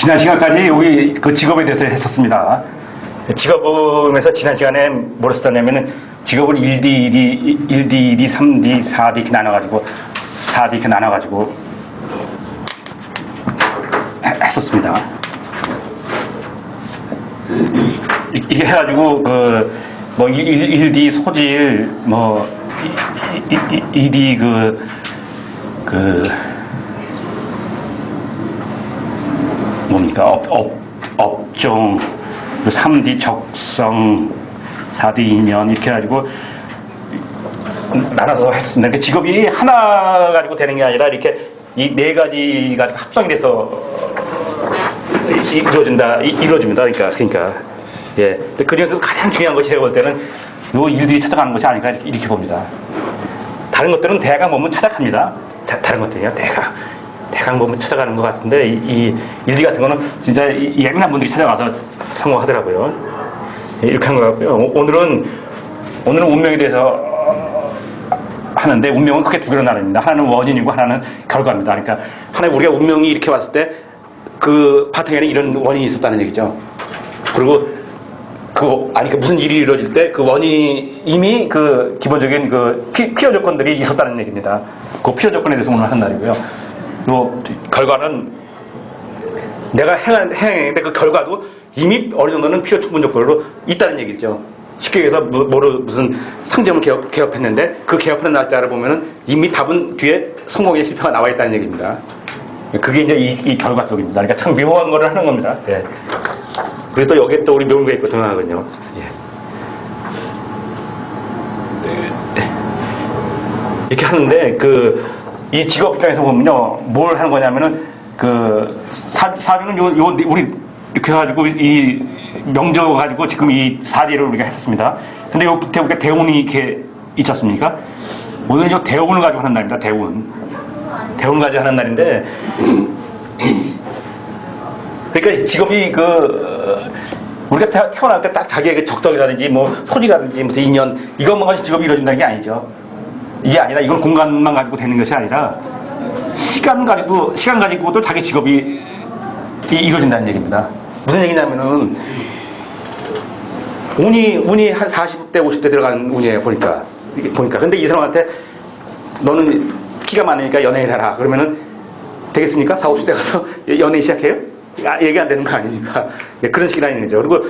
지난 시간까지 우리 그 직업에 대해서 했었습니다. 직업에서 지난 시간에 뭐를 썼냐면은 직업을 1D, 1D, 1D, 2D, 3D, 4D 이렇게 나눠가지고 4D 이렇게 나눠가지고 해- 했었습니다. 이- 이게 해가지고 그 뭐 1D 소질 뭐 2D 그 그, 뭡니까? 업, 업, 업종, 3D 적성, 4D 인연, 이렇게 해가지고, 나눠서 했습니다. 그러니까 직업이 하나 가지고 되는 게 아니라 이렇게 이 네 가지가 합성이 돼서 이- 이루어진다, 이- 이루어집니다. 그러니까, 그러니까. 예. 근데 그 중에서 가장 중요한 것이 제가 볼 때는 요 일들이 찾아가는 것이 아닐까 이렇게, 봅니다. 다른 것들은 대강 보면 찾아갑니다. 다, 다른 것들이요, 대강. 대강 보면 찾아가는 것 같은데, 이, 이 일기 같은 거는 진짜 이- 예민한 분들이 찾아가서 성공하더라고요. 예, 이렇게 한 것 같고요. 오- 오늘은, 오늘은 운명에 대해서 어, 하는데, 운명은 크게 두 개로 나눕니다. 하나는 원인이고, 하나는 결과입니다. 그러니까, 하나의 우리가 운명이 이렇게 왔을 때, 그 바탕에는 이런 원인이 있었다는 얘기죠. 그리고 그 아니 그 무슨 일이 이루어질 때 그 원인이 이미 그 기본적인 그 피, 피어 조건들이 있었다는 얘기입니다. 그 피어 조건에 대해서 오늘 하는 날이고요. 요 결과는 내가 행한 행했는데 그 결과도 이미 어느 정도는 피어 충분 조건으로 있다는 얘기죠. 쉽게 얘기해서 뭐, 뭐를 무슨 상점을 개업, 개업했는데 그 개업하는 날짜를 보면은 이미 답은 뒤에 성공의 실패가 나와 있다는 얘기입니다. 그게 이제 이, 이 결과 쪽입니다. 그러니까 참 묘한 거를 하는 겁니다. 예. 그리고 또 여기에 또 우리 게 있고 등하거든요. 예. 네. 이렇게 하는데 그 이 직업 입장에서 보면요 뭘 하는 거냐면은 그 사, 사주는 요, 요 우리 이렇게 해가지고 이 명저 가지고 지금 이 사제를 우리가 했었습니다. 근데 요 밑에 우리가 대운이 이렇게 있지 않습니까? 오늘은 요 대운을 가지고 하는 날입니다. 대운. 대운을 가지고 하는 날인데 그러니까 직업이 그 우리가 태- 태어날 때 딱 자기에게 적성이라든지 뭐 소질이라든지 무슨 인연 이것만 가지고 직업이 이루어진다는 게 아니죠. 이게 아니라 이건 공간만 가지고 되는 것이 아니라 시간 가지고 시간 가지고도 자기 직업이 이- 이루어진다는 얘기입니다. 무슨 얘기냐면은 운이 운이 한 40대 50대 들어간 운이에요 보니까 보니까 근데 이 사람한테 너는 키가 많으니까 연예인 해라 그러면은 되겠습니까? 4, 50대 가서 연예인 시작해요? 아, 얘기 안 되는 거 아니니까 예, 그런 식이라는 거죠. 그리고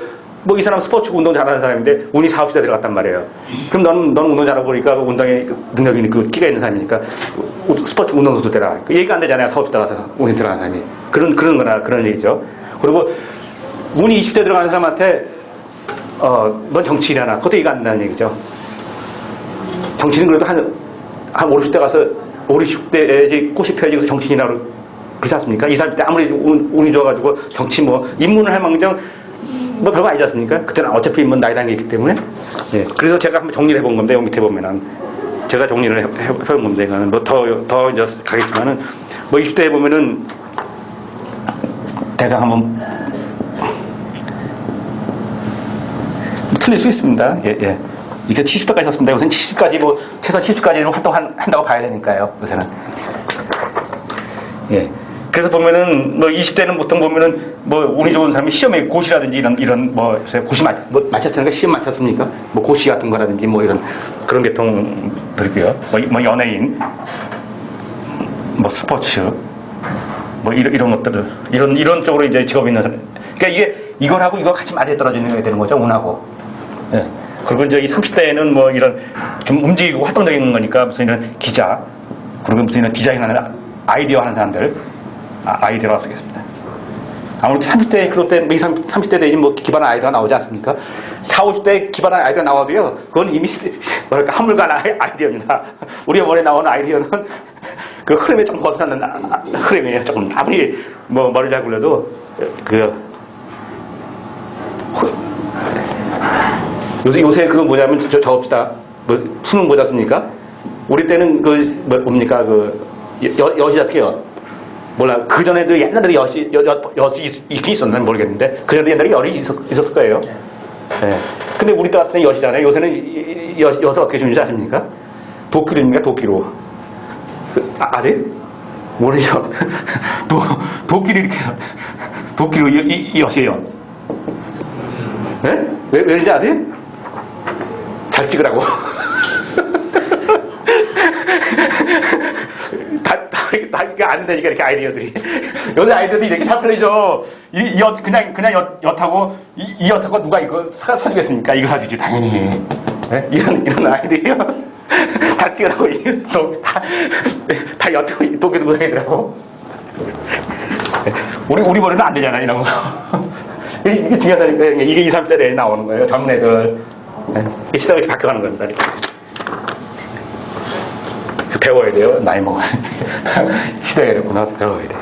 뭐 이 사람 스포츠 운동 잘하는 사람인데 운이 4, 50대 들어갔단 말이에요. 그럼 너는 운동 잘하고 그러니까 그 운동에 그 능력이 그 끼가 있는 사람이니까 우- 스포츠 운동선수 되라. 그 얘기가 안 되잖아요. 4, 50대 가서 운이 들어간 사람이 그런 그런 거나 그런 얘기죠. 그리고 운이 20대 들어가는 사람한테 어 넌 정치인이라나 그것도 얘기가 안 된다는 얘기죠. 정치는 그래도 한, 한 50대 가서 5, 60대에 이제 꽃이 펴지고 정치인이라고 그렇지 않습니까? 이 사람 때 아무리 운, 운이 좋아가지고 정치 뭐, 입문을 할 망정 뭐 별거 아니지 않습니까? 그때는 어차피 입문 나이라는 게 있기 때문에. 예. 그래서 제가 한번 정리를 해본 건데, 여기 밑에 보면은. 제가 정리를 해, 해, 해본 건데, 이거는 뭐 더, 더 이제 가겠지만은, 뭐 20대에 보면은, 대강 한번 틀릴 수 있습니다. 예, 예. 이게 70대까지 었습니다 요새는 70까지 뭐, 최소 70까지는 활동한다고 봐야 되니까요, 요새는. 예. 그래서 보면은, 뭐, 20대는 보통 보면은, 뭐, 운이 좋은 사람이 시험에 고시라든지 이런, 이런, 뭐, 고시 맞, 뭐, 맞췄으니까 시험 맞췄습니까? 뭐, 고시 같은 거라든지 뭐, 이런, 그런 계통들이고요. 뭐, 뭐, 연예인, 뭐, 스포츠, 뭐 이런, 이런 것들을 이런 이런 쪽으로 이제 직업이 있는 사람. 그러니까 이게 이걸 하고 이거 같이 맞아 떨어지는 게 되는 거죠 운하고. 예. 그리고 이제 이 30대에는 뭐 이런 좀 움직이고 활동적인 거니까 무슨 이런 기자 그리고 무슨 이런 디자인하는 아이디어 하는 사람들 아, 아이디어라고 쓰겠습니다. 아무래도 30대 그럴 때 30, 30대 되지 뭐 기반한 아이디어가 나오지 않습니까? 4, 50대 기반한 아이디어가 나와도요. 그건 이미 뭐랄까 아이- 아이디어입니다. 우리 머리에 나오는 아이디어는 그 흐름에 좀 벗어나는 아- 아- 흐름이에요. 조금 아무리 뭐 머리 잘 굴려도 그 흐- 요새 요새 그거 뭐냐면 저 적읍시다. 뭐 수능 보지 않습니까? 우리 때는 그 뭐, 뭡니까 그 여, 여시 어떻게 요 몰라 그 전에도 옛날에 여시 여, 여, 여시 있- 있긴 있었나 모르겠는데 그 전에 옛날에 열이 있었, 있었을 거예요. 예. 근데 우리 때 같은 때 여시잖아요. 요새는 이- 이- 여, 여서 어떻게 주는지 아십니까? 도끼로입니까 도끼로. 그, 아, 아세요? 모르죠. 도, 도끼를 이렇게, 도끼로 이, 이, 이어세요. 네? 왜, 왜인지 아세요? 잘 찍으라고. 다, 이게 안 되니까 이렇게 아이디어들이. 요새 아이디어들이 이렇게 잘 풀리죠. 이, 이 엿, 그냥, 그냥 엿, 엿하고, 이, 이 엿하고 누가 이거 사, 사주겠습니까? 이거 사주지, 당연히. 네? 이런, 이런 아이디어. 다 찍으라고, 이거 또 다, 다 엿하고, 도끼도 못하겠더라고. 우리, 우리 머리는 안 되잖아, 이런 거. 이게 중요하다니까. 이게 2, 3세대에 나오는 거예요. 젊은 애들. 네. 이 시대가 이렇게 바뀌어가는 겁니다. 그 배워야 돼요. 나이 먹으면. 시대가 이랬구나. 배워야 돼.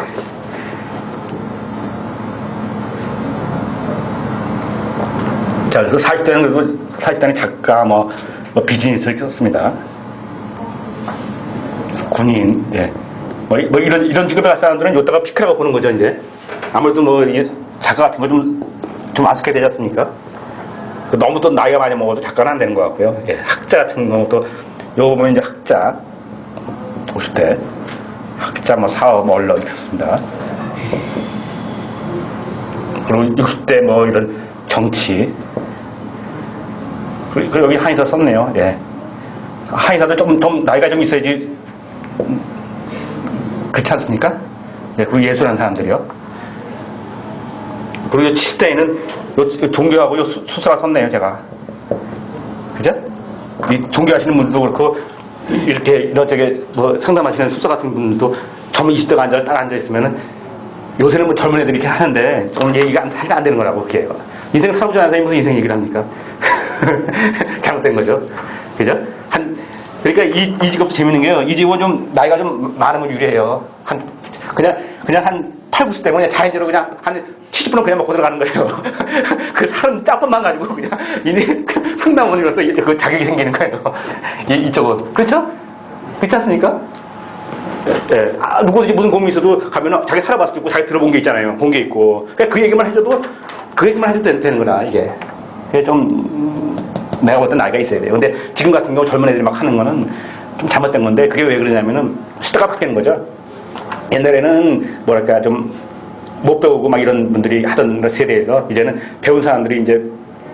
자, 그래서 40대는 그래도 40대는 작가, 뭐, 뭐 비즈니스를 썼습니다. 군인, 예. 뭐, 이- 뭐 이런, 이런 직업에 갈 사람들은 요따가 피크라고 보는 거죠, 이제. 아무래도 뭐, 이 작가 같은 거 좀, 좀 아스게 되지 않습니까? 그 너무 또 나이가 많이 먹어도 작가는 안 되는 것 같고요. 예, 학자 같은 경우도, 요 보면 이제 학자, 50대, 학자, 뭐 사업, 뭐 언론 이렇게 썼습니다. 그리고 60대 뭐 이런 정치, 그리고 그리고 여기 한의사 썼네요. 예. 한의사도 좀, 좀 나이가 좀 있어야지 음, 그렇지 않습니까? 예, 그리고 예술하는 사람들이요. 그리고 7대에는 요 종교하고 요 수- 수사가 썼네요, 제가. 그죠? 이 종교하시는 분들도 그렇고, 이렇게, 이런 저게, 뭐, 상담하시는 수사 같은 분들도 젊은 20대가 앉아, 딱 앉아 있으면은, 요새는 뭐 젊은 애들이 이렇게 하는데, 오늘 얘기가 안, 사실 안 되는 거라고, 그렇게 해요. 인생 살아보지 않은 사람이 무슨 인생 얘기를 합니까? 잘못된 거죠. 그죠? 한, 그러니까 이, 이 직업도 재밌는 게요. 이 직업은 좀, 나이가 좀 많으면 유리해요. 한, 그냥, 그냥 한 8, 90대 그냥 자연적으로 그냥 한 70분은 그냥 먹고 들어가는 거예요. 그 살은 짝분만 가지고 그냥, 이니, 흥남원이로서 그 자격이 생기는 거예요. 이, 이쪽은. 그렇죠? 그렇지 않습니까? 예, 아, 누구든지 무슨 고민이 있어도 가면은 자기 살아봤을 때 있고 자기 들어본 게 있잖아요. 본 게 있고. 그러니까 그 얘기만 해줘도 그 얘기만 해도 되는, 거라, 이게. 그게 좀, 음, 내가 볼때 나이가 있어야 돼요. 근데 지금 같은 경우 젊은 애들이 막 하는 거는 좀 잘못된 건데 그게 왜 그러냐면은 시대가 바뀌는 거죠. 옛날에는 뭐랄까 좀 못 배우고 막 이런 분들이 하던 세대에서 이제는 배운 사람들이 이제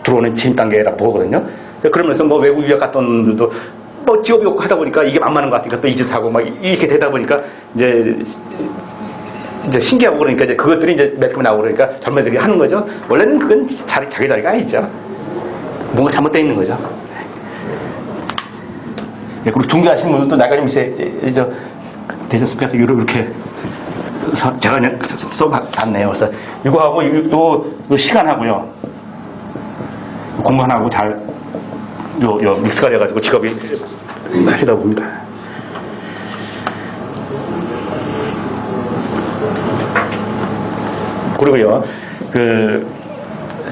들어오는 진 단계라고 보거든요. 그러면서 뭐 외국 유학 갔던 분들도 뭐 직업이 없고 하다 보니까 이게 만만한 것 같으니까 또이짓 하고 막 이렇게 되다 보니까 이제 이제 신기하고 그러니까 이제 그것들이 이제 매스컴에 나오고 그러니까 젊은 애들이 하는 거죠. 원래는 그건 자기, 자기 자리가 아니죠. 뭔가 잘못되어 있는 거죠. 예, 그리고 종교하시는 분들도 나이가 좀 예, 저, 되셨습니까? 그래서 이렇게, 서- 제가 써봤네요. 그래서 이거하고, 요, 요, 요 시간하고요. 공부 하나 하고 잘, 요, 요, 믹스가 돼가지고 직업이 하시다 봅니다. 그리고요, 그,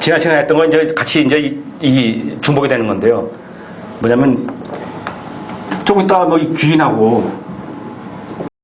지난 시간에 했던 거 이제 같이 이제 이, 이 중복이 되는 건데요. 뭐냐면, 조금 이따 뭐이 귀인하고